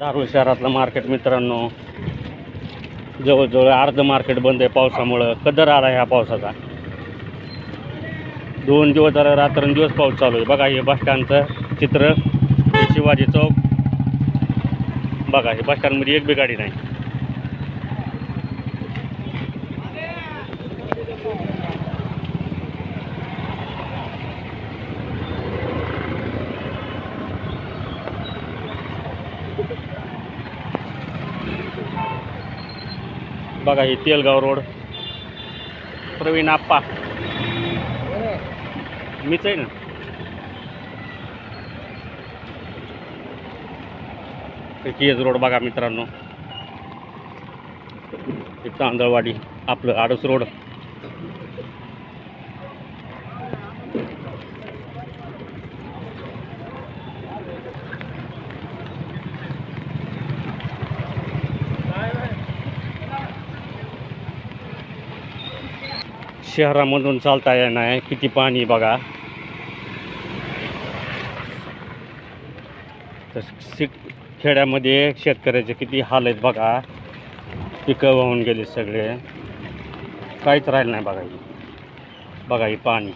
धारूर शहरातलं मार्केट मित्रांनो. जवळजवळ अर्ध मार्केट बंद आहे पावसामुळं. कदर आला ह्या पावसाचा. दोन दिवस झाला रात्रंदिवस पाऊस चालू आहे. बघा हे बसस्टँडचं चित्र. शिवाजी चौक. बघा हे बसस्टँडमध्ये एक बी गाडी नाही. बघा हे तेलगाव रोड. प्रवीण आप्पा. मीच आहे ना. केज रोड बघा मित्रांनो. एक तांदळवाडी आपलं आडस रोड. शहरामधून चालता येणार आहे किती पाणी बघा. तर सिक खेड्यामध्ये शेतकऱ्याचे किती हाल आहेत बघा. पिकं वाहून गेले सगळे. काहीच राहिलं नाही बघा ही बघा ही पाणी.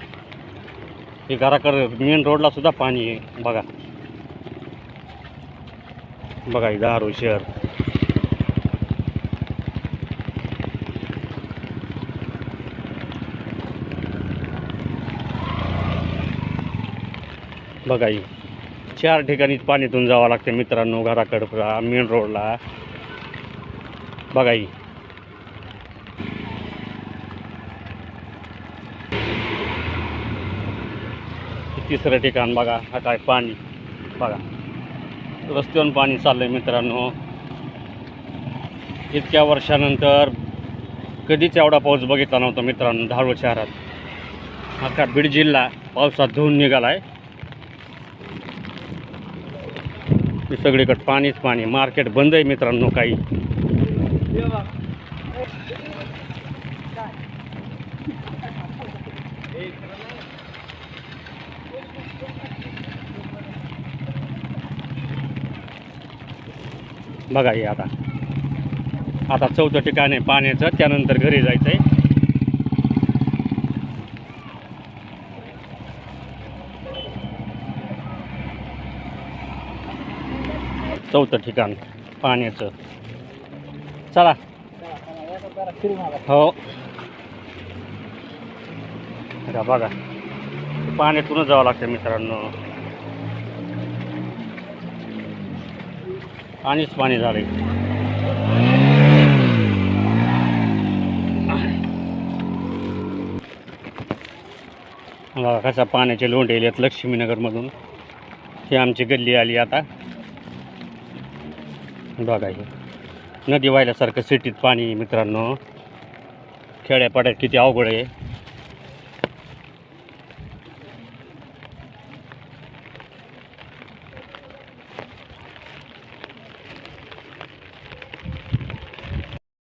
हे घराकडे मेन रोडला सुद्धा पाणी आहे. बघा. बघा ही दारू शहर. बघा ही. चार ठिकाणी पाण्यातून जावं लागते मित्रांनो घराकडं मेन रोडला बघा ही. तिसरं ठिकाण बघा हा काय पाणी. बघा. रस्त्यावरून पाणी चाललंय मित्रांनो. इतक्या वर्षानंतर कधीच एवढा पाऊस बघितला नव्हता मित्रांनो धारूळ शहरात. अख्खा बीड जिल्हा पावसात धुवून निघाला आहे सगळीकडे पाणीच पाणी. मार्केट बंद आहे मित्रांनो काही. बघा हे आता. आता चौथं ठिकाण आहे पाण्याचं. त्यानंतर घरी जायचं आहे चौथं ठिकाण पाण्याचं. चला. हो. बघा बघा पाण्यातूनच जावं लागतं मित्रांनो. पाणीच पाणी झालं बघा कसा पाण्याचे लोंढे आहेत लक्ष्मीनगरमधून. ती आमची गल्ली आली आता. बघा हे. नदी वाहिल्यासारखं सिटीत पाणी मित्रांनो. खेड्यापाड्यात किती अवघड आहे.